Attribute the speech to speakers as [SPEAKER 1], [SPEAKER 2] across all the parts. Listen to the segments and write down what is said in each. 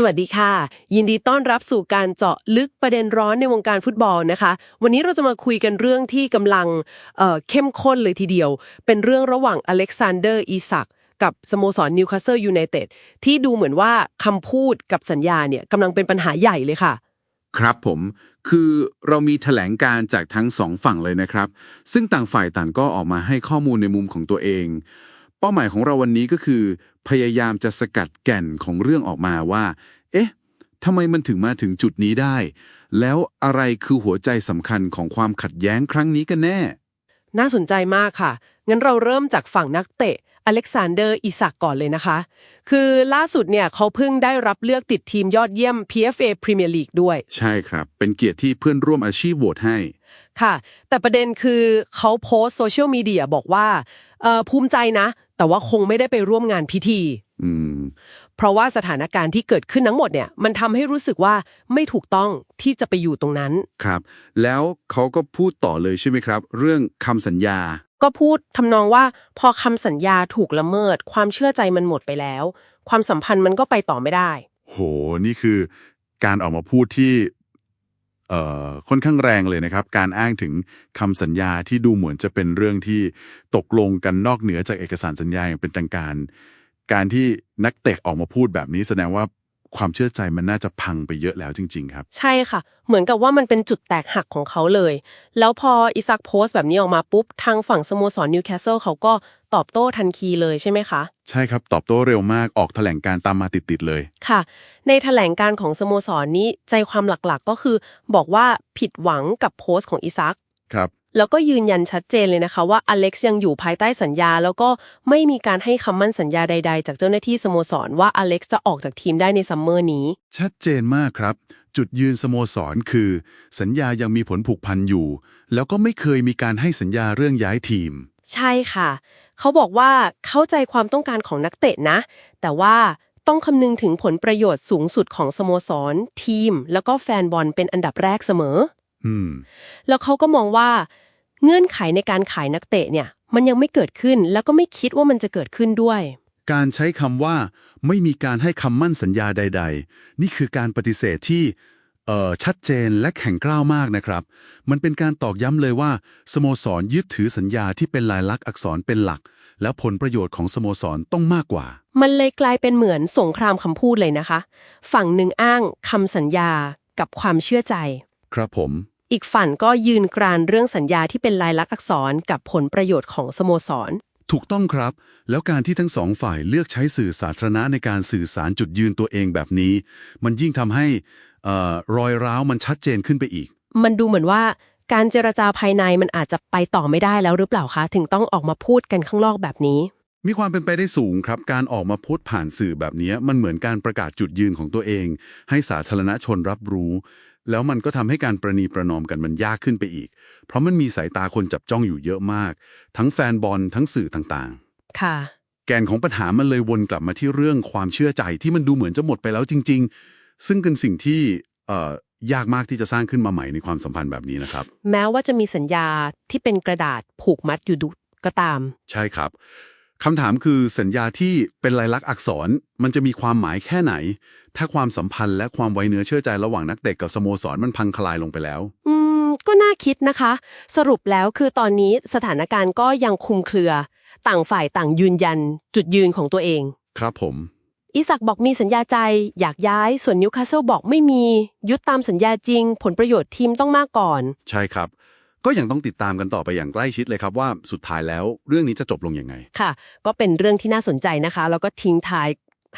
[SPEAKER 1] สวัสดีค่ะ ยินดีต้อนรับสู่การเจาะลึกประเด็นร้อนในวงการฟุตบอลนะคะ วันนี้เราจะมาคุยกันเรื่องที่กำลังเเข้มข้นเลยทีเดียว เป็นเรื่องระหว่างอเล็กซานเดอร์อีซักกับสโมสรนิวคาสเซิลยูไนเต็ดที่ดูเหมือนว่าคำพูดกับสัญญาเนี่ยกำลังเป็นปัญหาใหญ่เลยค่ะ
[SPEAKER 2] ครับผมคือเรามีแถลงการจากทั้งสองฝั่งเลยนะครับ ซึ่งต่างฝ่ายต่างก็ออกมาให้ข้อมูลในมุมของตัวเอง เป้าหมายของเราวันนี้ก็คือ พยายามจะสกัดแก่นของเรื่องออกมาว่า เอ๊ะทำไมมันถึงมาถึงจุดนี้ได้ แล้วอะไรคือหัวใจสำคัญของความขัดแย้งครั้งนี้กันแน่
[SPEAKER 1] น่าสนใจมากค่ะ งั้นเราเริ่มจากฝั่งนักเตะ อเล็กซานเดอร์ อิสักก่อนเลยนะคะ คือล่าสุดเนี่ยเขาเพิ่งได้รับเลือกติดทีมยอดเยี่ยม PFA Premier League ด้วย
[SPEAKER 2] ใช่ครับ เป็นเกียรติที่เพื่อนร่วมอาชีพโหวตให้
[SPEAKER 1] ค่ะ แต่ประเด็นคือเขาโพสต์โซเชียลมีเดียบอกว่าเอ่อภูมิใจนะ แต่ว่าคงไม่ได้ไปร่วมงานพิธี
[SPEAKER 2] อืม
[SPEAKER 1] เพราะว่าสถานการณ์ที่เกิดขึ้นทั้งหมดเนี่ยมันทำให้รู้สึกว่าไม่ถูกต้องที่จะไปอยู่ตรงนั้น
[SPEAKER 2] ครับ แล้วเขาก็พูดต่อเลยใช่ไหมครับ เรื่องคำสัญญา
[SPEAKER 1] ก็พูดทำนองว่าพอคำสัญญาถูกละเมิด ความเชื่อใจมันหมดไปแล้ว ความสัมพันธ์มันก็ไปต่อไม่ได้
[SPEAKER 3] โห นี่คือการออกมาพูดที่เอ่อ ค่อนข้างแรงเลยนะครับ การอ้างถึงคำสัญญาที่ดูเหมือนจะเป็นเรื่องที่ตกลงกันนอกเหนือจากเอกสารสัญญาอย่างเป็นทางการ การที่นักเตะออกมาพูดแบบนี้แสดงว่าความเชื่อใจมันน่าจะพังไปเยอะแล้วจริง ๆ ครับ
[SPEAKER 1] ใช่ค่ะ เหมือนกับว่ามันเป็นจุดแตกหักของเขาเลย แล้วพออิซักโพสต์แบบนี้ออกมาปุ๊บ ทางฝั่งสโมสรนิวคาสเซิลเขาก็ ตอบโต้ทันทีเลยใช่ไหมคะ
[SPEAKER 3] ใช่ครับตอบโต้เร็วมากออกแถลงการตามมาติดๆเลย
[SPEAKER 1] ค่ะ ในแถลงการของสโมสรนี้ใจความหลักๆ ก็คือ บอกว่าผิดหวังกับโพสต์ของอิซัก
[SPEAKER 3] ครับ
[SPEAKER 1] แล้วก็ยืนยันชัดเจนเลยนะคะว่าอเล็กซ์ยังอยู่ภายใต้สัญญา แล้วก็ไม่มีการให้คำมั่นสัญญาใด ๆ จากเจ้าหน้าที่สโมสรว่าอเล็กซ์จะออกจากทีมได้ในซัมเมอร์นี้
[SPEAKER 3] ชัดเจนมากครับ จุดยืนสโมสรคือ สัญญายังมีผลผูกพันอยู่ แล้วก็ไม่เคยมีการให้สัญญาเรื่องย้ายทีม
[SPEAKER 1] ใช่ค่ะ เขาบอกว่าเข้าใจความต้องการของนักเตะนะ แต่ว่าต้องคำนึงถึงผลประโยชน์สูงสุดของสโมสร ทีม แล้วก็แฟนบอลเป็นอันดับแรกเสมอ
[SPEAKER 3] อืม
[SPEAKER 1] แล้วเขาก็มองว่าเงื่อนไขในการขายนักเตะเนี่ย มันยังไม่เกิดขึ้นแล้วก็ไม่คิดว่ามันจะเกิดขึ้นด้วย
[SPEAKER 3] การใช้คำว่าไม่มีการให้คำมั่นสัญญาใด ๆ นี่คือการปฏิเสธที่ เอ่อชัดเจนและแข็งกร้าวมากนะครับ มันเป็นการตอกย้ำเลยว่า สโมสรยึดถือสัญญาที่เป็นลายลักษณ์อักษรเป็นหลัก แล้วผลประโยชน์ของสโมสรต้องมากกว่า
[SPEAKER 1] มันเลยกลายเป็นเหมือนสงครามคำพูดเลยนะคะ ฝั่งหนึ่งอ้างคำสัญญากับความเชื่อใจ
[SPEAKER 3] ครับผม
[SPEAKER 1] อีกฝั่งก็ยืนกรานเรื่องสัญญาที่เป็นลายลักษณ์อักษรกับผลประโยชน์ของสโมสร
[SPEAKER 3] ถูกต้องครับ แล้วการที่ทั้งสองฝ่ายเลือกใช้สื่อสาธารณะในการสื่อสารจุดยืนตัวเองแบบนี้ มันยิ่งทำให้เอ่อรอยร้าวมันชัดเจนขึ้นไปอีก
[SPEAKER 1] มันดูเหมือนว่าการเจรจาภายในมันอาจจะไปต่อไม่ได้แล้วหรือเปล่าคะ ถึงต้องออกมาพูดกันข้างนอกแบบนี้
[SPEAKER 3] มีความเป็นไปได้สูงครับ การออกมาพูดผ่านสื่อแบบนี้มันเหมือนการประกาศจุดยืนของตัวเอง ให้สาธารณชนรับรู้ แล้วมันก็ทำให้การประนีประนอมกันมันยากขึ้นไปอีก เพราะมันมีสายตาคนจับจ้องอยู่เยอะมาก ทั้งแฟนบอลทั้งสื่อต่าง
[SPEAKER 1] ค่ะ
[SPEAKER 3] ๆแกนของปัญหามันเลยวนกลับมาที่เรื่องความเชื่อใจที่มันดูเหมือนจะหมดไปแล้วจริง ๆ ซึ่งเป็นสิ่งที่เอ่อยากมากที่จะสร้างขึ้นมาใหม่ในความสัมพันธ์แบบนี้นะครับ
[SPEAKER 1] แม้ว่าจะมีสัญญาที่เป็นกระดาษผูกมัดอยู่ดุก็ตาม
[SPEAKER 3] ใช่ครับคำถามคือสัญญาที่เป็นลายลักษณ์อักษรมันจะมีความหมายแค่ไหน ถ้าความสัมพันธ์และความไว้เนื้อเชื่อใจระหว่างนักเตะกับสโมสรมันพังคลายลงไปแล้ว
[SPEAKER 1] อืม ก็น่าคิดนะคะ สรุปแล้วคือตอนนี้สถานการณ์ก็ยังคลุมเครือ ต่างฝ่ายต่างยืนยัน จุดยืนของตัวเอง
[SPEAKER 3] ครับผม
[SPEAKER 1] อิสักบอกมีสัญญาใจ อยากย้าย ส่วนนิวคาสเซิลบอกไม่มี ยึดตามสัญญาจริง ผลประโยชน์ทีมต้องมากก่อน
[SPEAKER 3] ใช่ครับ ก็ยังต้องติดตามกันต่อไปอย่างใกล้ชิดเลยครับว่าสุดท้ายแล้วเรื่องนี้จะจบลงยังไง
[SPEAKER 1] ค่ะ ก็เป็นเรื่องที่น่าสนใจนะคะ แล้วก็ทิ้งท้าย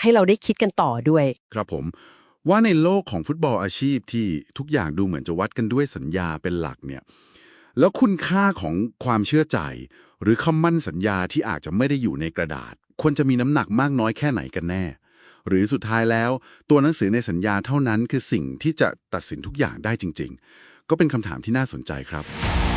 [SPEAKER 1] ให้เราได้คิดกันต่อด้วย
[SPEAKER 3] ครับผม ว่าในโลกของฟุตบอลอาชีพที่ทุกอย่างดูเหมือนจะวัดกันด้วยสัญญาเป็นหลักเนี่ยแล้วคุณค่าของความเชื่อใจ หรือคำมั่นสัญญาที่อาจจะไม่ได้อยู่ในกระดาษ ควรจะมีน้ำหนักมากน้อยแค่ไหนกันแน่ หรือสุดท้ายแล้ว ตัวหนังสือในสัญญาเท่านั้นคือสิ่งที่จะตัดสินทุกอย่างได้จริง ๆ ก็เป็นคำถามที่น่าสนใจครับ